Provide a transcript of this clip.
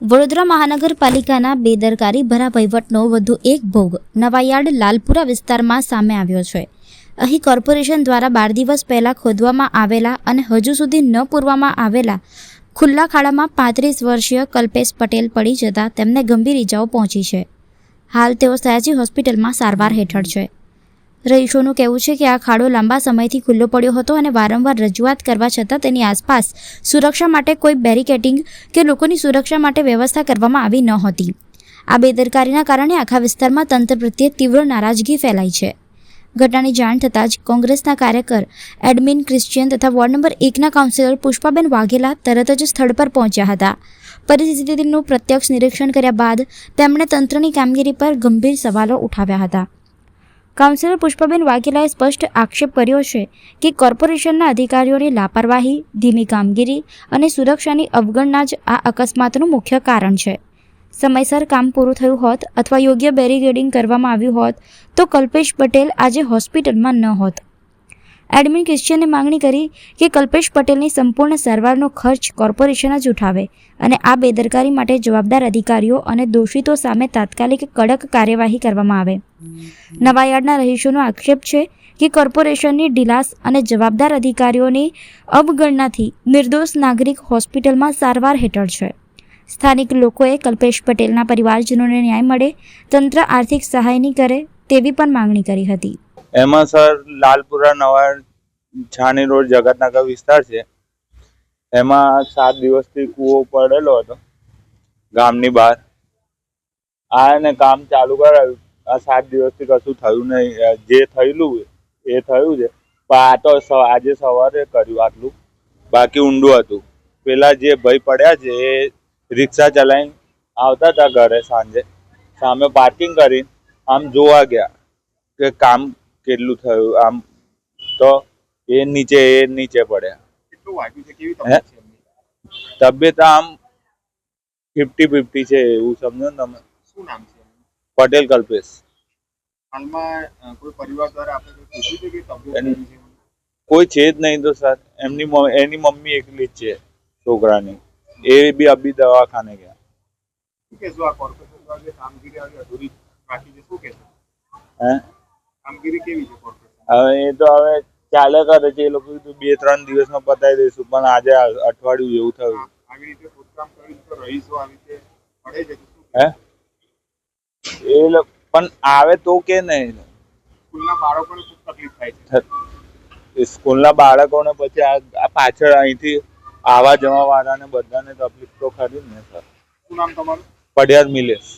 વડોદરા મહાનગરપાલિકાના બેદરકારી ભરા વહીવટનો વધુ એક ભોગ નવાયાર્ડ લાલપુરા વિસ્તારમાં સામે આવ્યો છે. અહીં કોર્પોરેશન દ્વારા બાર દિવસ પહેલાં ખોદવામાં આવેલા અને હજુ સુધી ન પૂરવામાં આવેલા ખુલ્લા ખાડામાં પાંત્રીસ વર્ષીય કલ્પેશ પટેલ પડી જતા તેમને ગંભીર ઇજાઓ પહોંચી છે. હાલ તેઓ સયાજી હોસ્પિટલમાં સારવાર હેઠળ છે. રહીશોનું કહેવું છે કે આ ખાડો લાંબા સમયથી ખુલ્લો પડ્યો હતો અને વારંવાર રજૂઆત કરવા છતાં તેની આસપાસ સુરક્ષા માટે કોઈ બેરિકેટિંગ કે લોકોની સુરક્ષા માટે વ્યવસ્થા કરવામાં આવી નહોતી આ બેદરકારીના કારણે આખા વિસ્તારમાં તંત્ર પ્રત્યે તીવ્ર નારાજગી ફેલાઈ છે. ઘટનાની જાણ થતાં જ કોંગ્રેસના કાર્યકર એડમિન ક્રિશ્ચિયન તથા વોર્ડ નંબર એકના કાઉન્સિલર પુષ્પાબેન વાઘેલા તરત જ સ્થળ પર પહોંચ્યા હતા. પરિસ્થિતિનું પ્રત્યક્ષ નિરીક્ષણ કર્યા બાદ તેમણે તંત્રની કામગીરી પર ગંભીર સવાલો ઉઠાવ્યા હતા. કાઉન્સિલર પુષ્પાબેન વાઘેલાએ સ્પષ્ટ આક્ષેપ કર્યો છે કે કોર્પોરેશનના અધિકારીઓની લાપરવાહી, ધીમી કામગીરી અને સુરક્ષાની અવગણના જ આ અકસ્માતનું મુખ્ય કારણ છે. સમયસર કામ પૂરું થયું હોત અથવા યોગ્ય બેરિગેડિંગ કરવામાં આવ્યું હોત તો કલ્પેશ પટેલ આજે હોસ્પિટલમાં ન હોત. એડમિન ક્રિશ્ચિયને માંગણી કરી કે કલ્પેશ પટેલની સંપૂર્ણ સારવારનો ખર્ચ કોર્પોરેશન જ ઉઠાવે અને આ બેદરકારી માટે જવાબદાર અધિકારીઓ અને દોષિતો સામે તાત્કાલિક કડક કાર્યવાહી કરવામાં આવે. નવાયાર્ડના રહીશોનો આક્ષેપ છે કે કોર્પોરેશનની ઢીલાસ અને જવાબદાર અધિકારીઓની અવગણનાથી નિર્દોષ નાગરિક હોસ્પિટલમાં સારવાર હેઠળ છે. સ્થાનિક લોકોએ કલ્પેશ પટેલના પરિવારજનોને ન્યાય મળે, તંત્ર આર્થિક સહાયની કરે તેવી પણ માંગણી કરી હતી. એમાં સર લાલપુરા નવા છાણી રોડ જગતનગર વિસ્તાર છે. એમાં સાત દિવસથી કૂવો પડેલો હતો, ગામની બહાર. આ એને કામ ચાલુ કરાવ્યું આ સાત દિવસથી કશું થયું નહીં. જે થયેલું એ થયું છે. પણ આ તો આજે સવારે કર્યું આટલું. બાકી ઊંડું હતું. પેલા જે ભાઈ પડ્યા છે, એ રિક્ષા ચલાવીને આવતા હતા ઘરે સાંજે. સામે પાર્કિંગ કરી, આમ જોવા ગયા કે કામ કેટલું થયું? આમ તો એ નીચે એ નીચે પડ્યા. કેટલું વાગ્યું છે? કેવી હે? છે તબિયત આમ ફિફ્ટી ફિફ્ટી છે એવું સમજો ને તમે. શું નામ છે પટેલ કલ્પેશ. હાલમાં કોઈ પરિવાર દ્વારા આપણે પૂછ્યું છે કે તબિયત? કોઈ છે જ નહીં તો સર એમની એની મમ્મી એકલી જ છે છોકરાની. એ બી અભી દવાખાને ગયા. શું કહેશો આ કોર્પોરેશન દ્વારા જે કામગીરી આવી અધૂરી રાખી છે? શું કહેશો? હે? કામગીરી કેવી છે હવે એ તો હવે ચાલે કરે છે એ લોકો કીધું બે ત્રણ દિવસમાં પતાવી દઈશું પણ આજે અઠવાડિયું એવું થયું. આવી રીતે ખોદકામ કર્યું તો રહીશો આવી રીતે પડે છે હે? એ લોકો પણ આવે તો કે નહીં? સ્કૂલના બાળકોને ખૂબ તકલીફ થાય છે? સ્કૂલના બાળકોને પછી આ પાછળ અહીંથી આવા જવા વાળાને બધાને તકલીફ તો ખરી જ ને સર. શું નામ તમારું? પડિયાર મિલેશ.